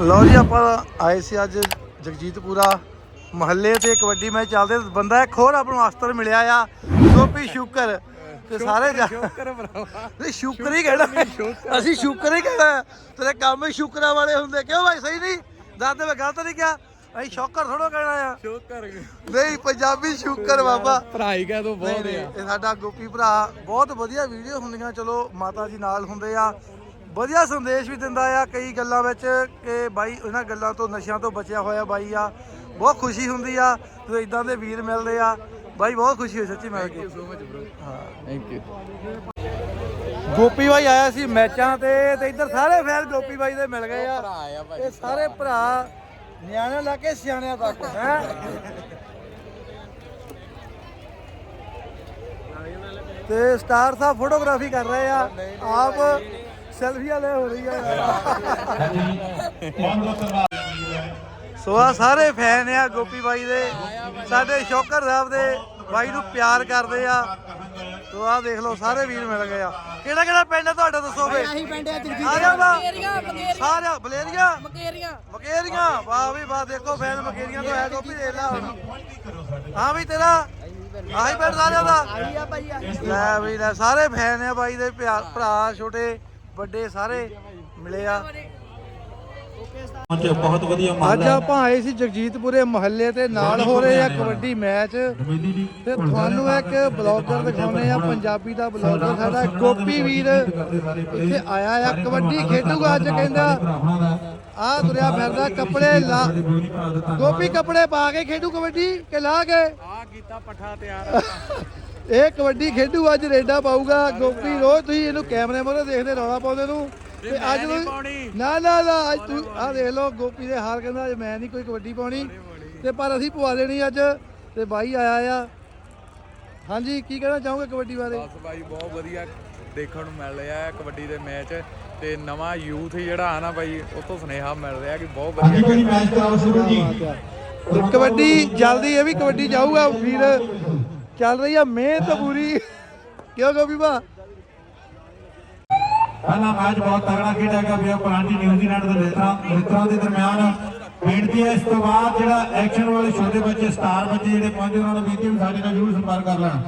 ਲਓ ਜੀ ਆਪਾਂ ਆਏ ਸੀ ਅੱਜ ਜਗਜੀਤਪੁਰਾ ਮਹੱਲੇ ਤੇ ਕਬੱਡੀ ਮੈਚ ਚੱਲਦੇ ਬੰਦਾ ਇੱਕ ਹੋਰ ਆਪਾਂ ਨੂੰ ਅਸਤਰ ਮਿਲਿਆ ਆ ਗੋਪੀ ਸ਼ੁਕਰ। ਤੇ ਸਾਰੇ ਸ਼ੁਕਰ ਭਰਾਵਾ। ਨਹੀਂ ਸ਼ੁਕਰ ਹੀ ਕਹਿਣਾ। ਅਸੀਂ ਸ਼ੁਕਰ ਹੀ ਕਹਿਣਾ। ਤੇਰੇ ਕੰਮ ਹੀ ਸ਼ੁਕਰਾਂ ਵਾਲੇ ਹੁੰਦੇ। ਕਿਉਂ ਭਾਈ ਸਹੀ ਨਹੀਂ? ਦਾਦੇ ਮੈਂ ਗਲਤ ਨਹੀਂ ਕਿਹਾ। ਅਸੀਂ ਸ਼ੌਕਰ ਥੋੜੋ ਕਹਿਣਾ ਆ। ਸ਼ੁਕਰ। ਨਹੀਂ ਪੰਜਾਬੀ ਸ਼ੁਕਰ ਬਾਬਾ। ਭਰਾਈ ਕਹਿ ਦੋ ਬਹੁਤ ਆ। ਇਹ ਸਾਡਾ ਗੋਪੀ ਭਰਾ। ਬਹੁਤ ਵਧੀਆ ਵੀਡੀਓ ਹੁੰਦੀਆਂ। ਚਲੋ ਮਾਤਾ ਜੀ ਨਾਲ ਹੁੰਦੇ ਆ। ਵਧੀਆ ਸੰਦੇਸ਼ ਵੀ ਦਿੰਦਾ ਆ ਕਈ ਗੱਲਾਂ ਵਿੱਚ ਕਿ ਬਾਈ ਇਹਨਾਂ ਗੱਲਾਂ ਤੋਂ ਨਸ਼ਿਆਂ ਤੋਂ ਬਚਿਆ ਹੋਇਆ ਬਾਈ ਆ ਬਹੁਤ ਖੁਸ਼ੀ ਹੁੰਦੀ ਆ ਜਦੋਂ ਇਦਾਂ ਦੇ ਵੀਰ ਮਿਲਦੇ ਆ। ਬਾਈ ਬਹੁਤ ਖੁਸ਼ੀ ਹੋਈ ਸੱਚੀ ਮਿਲ ਕੇ ਸੋ ਮਚ ਬ్రో ਹਾਂ। ਥੈਂਕ ਯੂ ਗੋਪੀ ਬਾਈ ਆਇਆ ਸੀ ਮੈਚਾਂ ਤੇ ਤੇ ਇੱਧਰ ਸਾਰੇ ਫੈਨ ਗੋਪੀ ਬਾਈ ਦੇ ਮਿਲ ਗਏ ਆ। ਇਹ ਸਾਰੇ ਭਰਾ ਨਿਆਣਿਆਂ ਲਾ ਕੇ ਸਿਆਣਿਆਂ ਤੱਕ ਹੈ? ਤੇ ਸਟਾਰ ਸਾਹਿਬ ਫੋਟੋਗ੍ਰਾਫੀ ਕਰ ਰਹੇ ਆ। ਆਪ ਸੈਲਫੀ ਵਾਲੇ ਹੋ ਰਹੀ ਆ। ਸੋ ਆ ਸਾਰੇ ਫੈਨ ਆ ਗੋਪੀ ਬਾਈ ਦੇ। ਸਾਡੇ ਸ਼ੌਕਰ ਸਾਹਿਬ ਦੇ ਬਾਈ ਨੂੰ ਪਿਆਰ ਕਰਦੇ ਆ। ਸੋ ਆ ਦੇਖ ਲਓ ਸਾਰੇ ਵੀਰ ਮਿਲ ਗਏ ਆ। ਕਿਹੜਾ ਕਿਹੜਾ ਪਿੰਡ ਆ ਤੁਹਾਡਾ ਦੱਸੋ ਵੇ ਆਹੀ ਪਿੰਡ ਆ ਜਗਜੀਤ ਆ ਜਾ ਸਾਰਿਆ ਬਲੇਰੀਆ ਮਕੇਰੀਆਂ ਮਕੇਰੀਆਂ ਵਾਹ ਵੀ ਵਾਹ ਦੇਖੋ ਫੈਨ ਮਕੇਰੀਆਂ ਤੋਂ ਹੈ ਗੋਪੀ ਦੇਖ ਲਾ ਹੁਣ। ਹਾਂ ਵੀ ਤੇਰਾ? ਆਹੀ ਪਿੰਡ ਸਾਰਿਆਂ ਦਾ? ਆਹੀ ਆ ਭਾਈ ਆਹੀ ਲੈ ਵੀ ਲੈ ਸਾਰੇ ਫੈਨ ਆ ਬਾਈ ਦੇ ਪਿਆਰ ਭਰਾ ਛੋਟੇ। ਵੱਡੇ ਸਾਰੇ ਮਿਲੇ ਆ। ਪਹੁੰਚ ਬਹੁਤ ਵਧੀਆ ਅੱਜ ਆਪਾਂ ਆਏ ਸੀ ਜਗਜੀਤਪੁਰੇ ਮਹੱਲੇ ਤੇ ਨਾਲ ਹੋ ਰਹੇ ਆ ਕਬੱਡੀ ਮੈਚ। ਤੇ ਤੁਹਾਨੂੰ ਇੱਕ ਬਲੌਗਰ ਦਿਖਾਉਨੇ ਆ ਪੰਜਾਬੀ ਦਾ ਬਲੌਗਰ ਸਾਡਾ ਗੋਪੀ ਵੀਰ ਇੱਥੇ ਆਇਆ ਆ ਕਬੱਡੀ ਖੇਡੂਗਾ ਅੱਜ ਕਹਿੰਦਾ। ਆ ਤੁਰਿਆ ਫਿਰਦਾ ਕੱਪੜੇ ਲਾ ਗੋਪੀ ਕੱਪੜੇ ਪਾ ਕੇ ਖੇਡੂ ਕਬੱਡੀ ਕਿ ਲਾ ਕੇ? ਆ ਕੀਤਾ ਪੱਠਾ ਤਿਆਰ। ਇਹ ਕਬੱਡੀ ਖੇਡੂ ਅੱਜ ਰੇਡਾ ਪਾਊਗਾ। ਗੋਪੀ ਰੋਜ਼ ਤੁਸੀਂ ਇਹਨੂੰ ਕੈਮਰੇ ਮੋਰੇ ਦੇਖਦੇ ਰੌਲਾ ਪਾਉਂਦੇ ਨੂੰ। ਤੇ ਅੱਜ ਨੂੰ-। ਨਾ ਨਾ ਨਾ ਅੱਜ ਤੂੰ ਆ ਦੇਖ ਲਓ ਗੋਪੀ ਦੇ ਹਾਰ ਕਹਿੰਦਾ ਅੱਜ ਮੈਂ ਨਹੀਂ ਕੋਈ ਕਬੱਡੀ ਪਾਉਣੀ। ਤੇ ਪਰ ਅਸੀਂ ਪਵਾ ਦੇਣੀ ਅੱਜ। ਤੇ ਬਾਈ ਆਇਆ ਆ। ਹਾਂਜੀ ਕੀ ਕਹਿਣਾ ਚਾਹੋਗੇ ਕਬੱਡੀ ਬਾਰੇ? ਬਸ ਭਾਈ ਬਹੁਤ ਵਧੀਆ ਦੇਖਣ ਨੂੰ ਮਿਲ ਰਿਹਾ ਹੈ ਕਬੱਡੀ ਦੇ ਮੈਚ। ਤੇ ਨਵਾਂ ਯੂਥ ਜਿਹੜਾ ਆ ਨਾ ਭਾਈ ਉਹ ਤੋਂ ਸੁਨੇਹਾ ਮਿਲ ਰਿਹਾ ਕਿ ਬਹੁਤ ਵਧੀਆ ਮੈਚ ਕਰਾਓ ਸ਼ੁਰੂ ਜੀ। ਤੇ ਕਬੱਡੀ ਜਲਦੀ ਇਹ ਵੀ ਕਬੱਡੀ ਜਾਊਗਾ। ਵੀਰ ਚੱਲ ਰਹੀ ਆ ਮਿਹਨਤ ਪੂਰੀ। ਕਿਉਂ ਗੋਪੀ ਬਾ ਪਹਿਲਾ ਮੈਚ ਬਹੁਤ ਤਗੜਾ ਖੇਡਿਆ ਗਿਆ ਪਿਆ ਪਰਾਂਡੀ ਨਿਊਜ਼ੀਲੈਂਡ ਦੇ ਮਿੱਤਰਾਂ ਮਿੱਤਰਾਂ ਦੇ ਦਰਮਿਆਨ। ਬੇਨਤੀ ਹੈ ਇਸ ਤੋਂ ਬਾਅਦ ਜਿਹੜਾ ਐਕਸ਼ਨ ਵਾਲੇ ਛੋਟੇ ਬੱਚੇ ਸਟਾਰ ਬੱਚੇ ਜਿਹੜੇ ਪਹੁੰਚੇ ਉਹਨਾਂ ਨੂੰ ਬੇਨਤੀ ਵੀ ਸਾਡੇ ਨਾਲ ਜ਼ਰੂਰ ਸੰਪਰਕ ਕਰ ਲੈਣ।